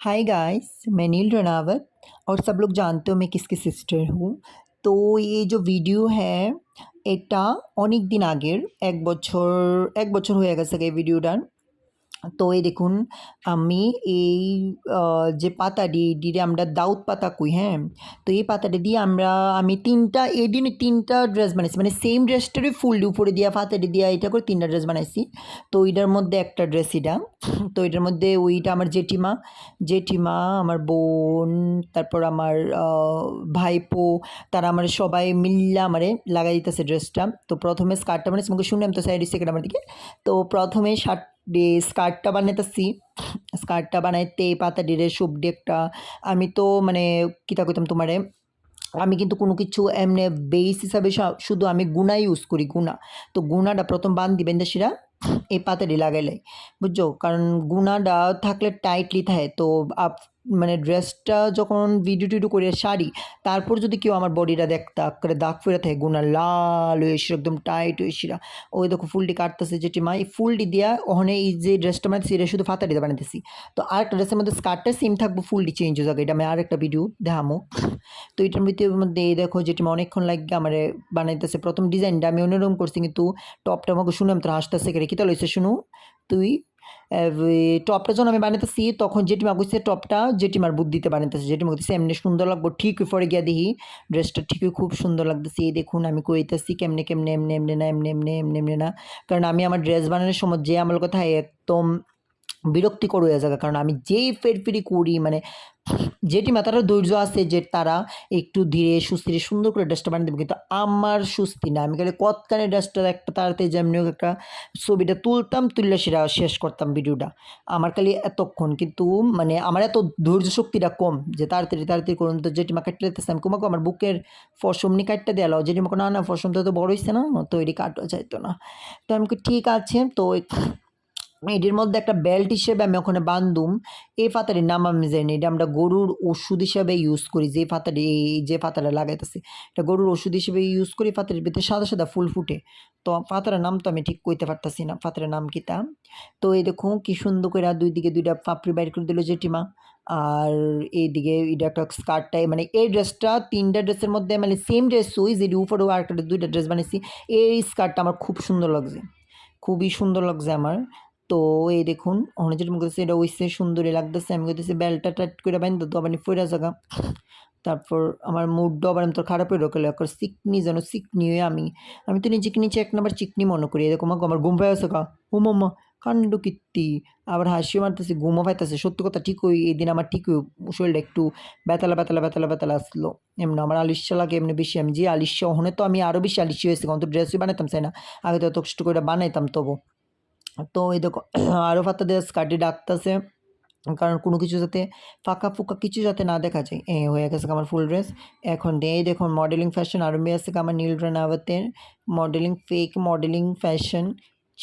Hi guys मैं नील रनावत और सब लोग जानते हो मैं किसकी सिस्टर हूँ তো এই যে ভিডিও হ্যাঁ এটা অনেক দিন আগের এক বছর এক বছর হয়ে গেছে এই ভিডিওটার তো এই দেখুন, আমি এই যে পাতাটি এটিরে আমরা দাউদ পাতা কই হ্যাঁ? তো এই পাতাটা দিয়ে আমরা, আমি তিনটা, এই দিনে তিনটা ড্রেস বানাইছি। মানে সেম ড্রেসটারই ফুল উপরে দিয়া পাতাটি দিয়া এটা করে তিনটা ড্রেস বানাইছি। তো ওইটার মধ্যে একটা ড্রেস এটা। তো এটার মধ্যে ওইটা আমার জেঠিমা জেঠিমা, আমার বোন, তারপর আমার ভাইপো, তারা আমার সবাই মিল্লা আমারে লাগাই দিতেছে ড্রেসটা তো প্রথমে স্কার্টটা মানে শুনলাম তো সাইড সেকেন্ড আমার দিকে। তো প্রথমে শার্ট স্কার্টটা বানাইতেছি। স্কার্টটা বানাইতে পাতা ডিরে সবডি একটা। আমি তো মানে কিতা কইতাম তোমারে, আমি কিন্তু কোনো কিছু এমনি বেস হিসাবে শুধু আমি গুণা ইউজ করি গুণা তো গুণাটা প্রথম বান দিবেন দেশিরা এই পাতাটি লাগাইলে, বুঝছ? কারণ গুণাটা থাকলে টাইটলি থাকে। তো আপ মানে ড্রেসটা যখন ভিডিও টিডিও করে সারি তারপর যদি কেউ আমার বডিটা দেখতা করে দাগ ফেরে থাকে গুণা লাল হয়ে এসে একদম টাইট হয়ে এসে ওই দেখো ফুলটি কাটতেছে যেটি মা এই ফুলটি দিয়া ওখানে এই যে ড্রেসটা বানাইতেছি, এটা শুধু ফাতা দিয়ে বানাইতেছি। তো আরেকটা ড্রেসের মধ্যে স্কার্টটা সেম থাকব, ফুলটি চেঞ্জ হয়ে যাবে, এটা আমি আরেকটা ভিডিও দেখামো। তো এটার মধ্যে মধ্যে দেখো যেটি আমার অনেকক্ষণ লাগে আমার বানাইতেছে, প্রথম ডিজাইনটা আমি অন্যরকম করছি, কিন্তু টপটা আমাকে শুনে আমি তো হাসতেছে কিতা লইছে শুনু? তুই টপটা যখন আমি বানাইতেছি, তখন জেঠিমা কইছে, টপটা জেঠিমার বুদ্ধিতে বানাইতেছে। জেঠিমা কইতেছে, এমনি সুন্দর লাগবো। ঠিক পরে গিয়া দেখি, ড্রেসটা ঠিকই খুব সুন্দর লাগতেছে। এই দেখুন, আমি কইতেছি, কেমনে কেমনে, এমনি এমনি না, এমনি এমনি এমনি এমনি না। কারণ আমি আমার ড্রেস বানানোর সময় যে আমার কথা একদম বিরক্তিকর হয়ে যাবে কারণ আমি যেই ফেরফিরি করি মানে যেটি মাতারা ধৈর্য আছে যে তারা একটু ধীরে সুস্থিরে সুন্দর করে ড্রেসটা বানিয়ে দেবে। কিন্তু আমার সুস্থি না। আমি খালি কতখানি ড্রেসটা একটা তাড়াতাড়ি যেমনি একটা ছবিটা তুলতাম, তুললে সেটা শেষ করতাম ভিডিওটা। আমার খালি এতক্ষণ কিন্তু মানে আমার এত ধৈর্য শক্তিটা কম যে তাড়াতাড়ি তাড়াতাড়ি করুন। তো জেঠিমা কাটতে দিতেছে আমি কুমাকো, আমার বুকের ফসমনি কাটতে দেওয়া জেঠিমা না না, ফসম তো বড় হয়েছে না, তৈরি কাটা চাইতো না। তো আমি ঠিক আছে। তো এটির মধ্যে একটা বেল্ট হিসেবে আমি ওখানে বান্ধুম। এই ফাতারির নাম আমি জানি এটা আমরা গরুর ওষুধ হিসাবে ইউজ করি, যে ফাতারি, এই যে ফাতাটা লাগাইতেছি। এটা গরুর ওষুধ হিসেবে ইউজ করি, ফাতারির ভিতরে সাদা সাদা ফুল ফুটে। তো ফাতারের নাম তো আমি ঠিক কইতে পারতাছি না, ফাতারের নাম কি তা? তো এই দেখো, কি সুন্দর করে দুই দিকে দুইটা পাপড়ি বাইর করে দিল জেঠিমা। আর এইদিকে এটা একটা স্কার্টটাই মানে এই ড্রেসটা তিনটা ড্রেসের মধ্যে মানে সেম ড্রেস ওই যে উপরেও আর একটা দুইটা ড্রেস বানিয়েছি এই স্কার্টটা আমার খুব সুন্দর লাগছে। খুবই সুন্দর লাগছে আমার। তো এই দেখুন, অনেক যেটা মুখ এটা ওইসে সুন্দরই লাগতেছে। আমি কইতেছি, বেলটা টাইট করে বাইন্ধ তো, আবার ফইরা জায়গা তারপর আমার মুডটা আবার আমি তো খারাপ হয়ে রকলে একবার সিকনি যেন সিকনি হয়ে আমি আমি তো নিজেকে নিচে এক নম্বর চিকনি মনে করি। এরকম আমার ঘুম পাই কা ও মাম্মা, কাণ্ড কীর্তি। আবার হাসিও মারতেছে, ঘুমও পাইতেছে। সত্যি কথা ঠিক ওই এই দিন আমার ঠিক শরীরটা একটু বেতালা বেতালা বেতালা বেতালা আসলো। এমনি আমার আলিশা লাগে এমনি বেশি। আমি যে আলিশা ওখানে তো আমি আরও বেশি আলিশি হয়েছি। কারণ তো ড্রেসই বানাইতাম চাই না। আগে তো কষ্ট করে বানাইতাম তবু। তো এই দেখো, আরও ফাত্তা স্কার্টি ডাকতেছে, কারণ কোনো কিছু যাতে ফাঁকা ফুকা কিছু যাতে না দেখা যায়। এ হয়ে গেছে আমার ফুল ড্রেস। এখন এই দেখুন মডেলিং ফ্যাশন আরম্ভে আছে আমার নীল রানাওয়াতের মডেলিং ফেক মডেলিং ফ্যাশন